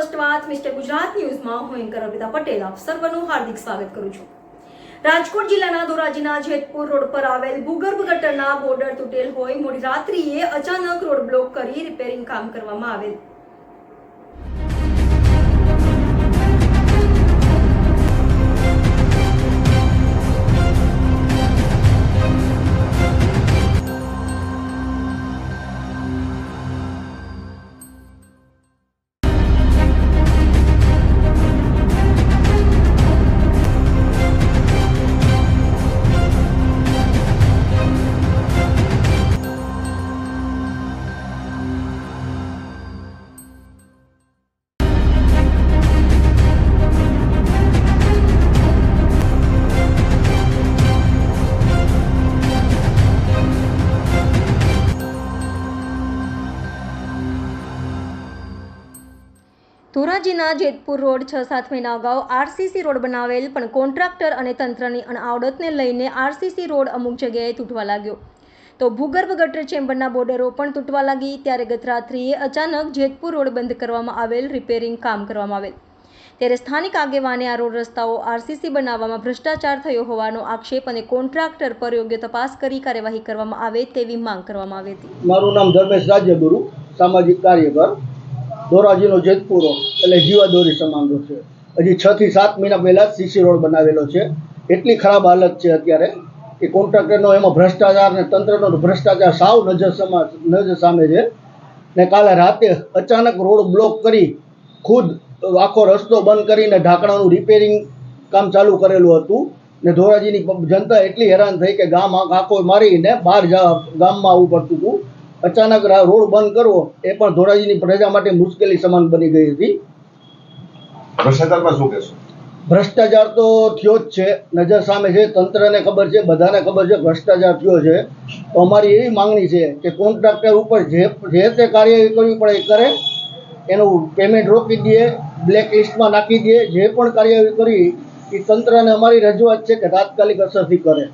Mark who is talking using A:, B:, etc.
A: First વાત mister Gujarat ન્યૂઝમાં હું એન્કર અર્પિતા પટેલ આપ સર્વનું હાર્દિક સ્વાગત કરું છું. રાજકોટ જિલ્લાના ધોરાજીના જેતપુર રોડ પર આવેલ ભૂગર્ભ ગટરના બોર્ડર તૂટેલ હોય મોડી રાત્રિએ અચાનક રોડ બ્લોક કરી રિપેરિંગ કામ કરવામાં આવેલ. ધોરાજીના જેતપુર રોડ છ સાત મહિના અગાઉ આરસીસી રોડ બનાવેલ, પણ કોન્ટ્રાક્ટર અને તંત્રની અણઆવડતને લઈને આરસીસી રોડ અમુક જગ્યાએ તૂટવા લાગ્યો. તો ભૂગર્ભ ગટર ચેમ્બરના બોર્ડરો પણ તૂટવા લાગી, ત્યારે ગત રાત્રિએ અચાનક જેતપુર રોડ બંધ કરવામાં આવેલ, રિપેરિંગ કામ કરવામાં આવેલ. ત્યારે સ્થાનિક આગેવાને આ રોડ રસ્તાઓ આરસીસી બનાવવામાં ભ્રષ્ટાચાર થયો હોવાનો આક્ષેપ અને કોન્ટ્રાક્ટર પર યોગ્ય તપાસ કરી કાર્યવાહી કરવામાં આવે તેવી માંગ કરવામાં આવી હતી.
B: મારું નામ ધર્મેશ રાજ્યગુરુ, સામાજિક કાર્યકર. ધોરાજીનો જેતપુરો એટલે જીવાદોરી સમાન છે. હજી છ થી સાત મહિના પહેલાં સીસી રોડ બનાવેલો છે. એટલી ખરાબ હાલત છે અત્યારે કે કોન્ટ્રાક્ટરનો એમાં ભ્રષ્ટાચાર ને તંત્રનો ભ્રષ્ટાચાર સાવ નજર સમા, નજર સામે છે. ને કાલે રાતે અચાનક રોડ બ્લોક કરી ખુદ આખો રસ્તો બંધ કરીને ઢાંકણાનું રિપેરિંગ કામ ચાલુ કરેલું હતું. ને ધોરાજીની જનતા એટલી હેરાન થઈ કે ગામ આખો મારીને બહાર જવા ગામમાં આવવું પડતું હતું. અચાનક રોડ બંધ કરવો એ પણ ધોરાજીની પ્રજા માટે મુશ્કેલી સમાન બની ગઈ હતી.
C: ભ્રષ્ટાચારમાં શું કહેશો?
B: ભ્રષ્ટાચાર તો થયો જ છે. નજર સામે છે તંત્રને ખબર છે બધાને ખબર છે ભ્રષ્ટાચાર થયો છે. તો અમારી એવી માંગણી છે કે કોન્ટ્રાક્ટર ઉપર જે જે તે કાર્યવાહી કરવી પડે એ કરે. એનું પેમેન્ટ રોકી દે બ્લેક લિસ્ટમાં નાખી દે જે પણ કાર્યવાહી કરી એ તંત્રને અમારી રજૂઆત છે કે તાત્કાલિક અસરથી કરે.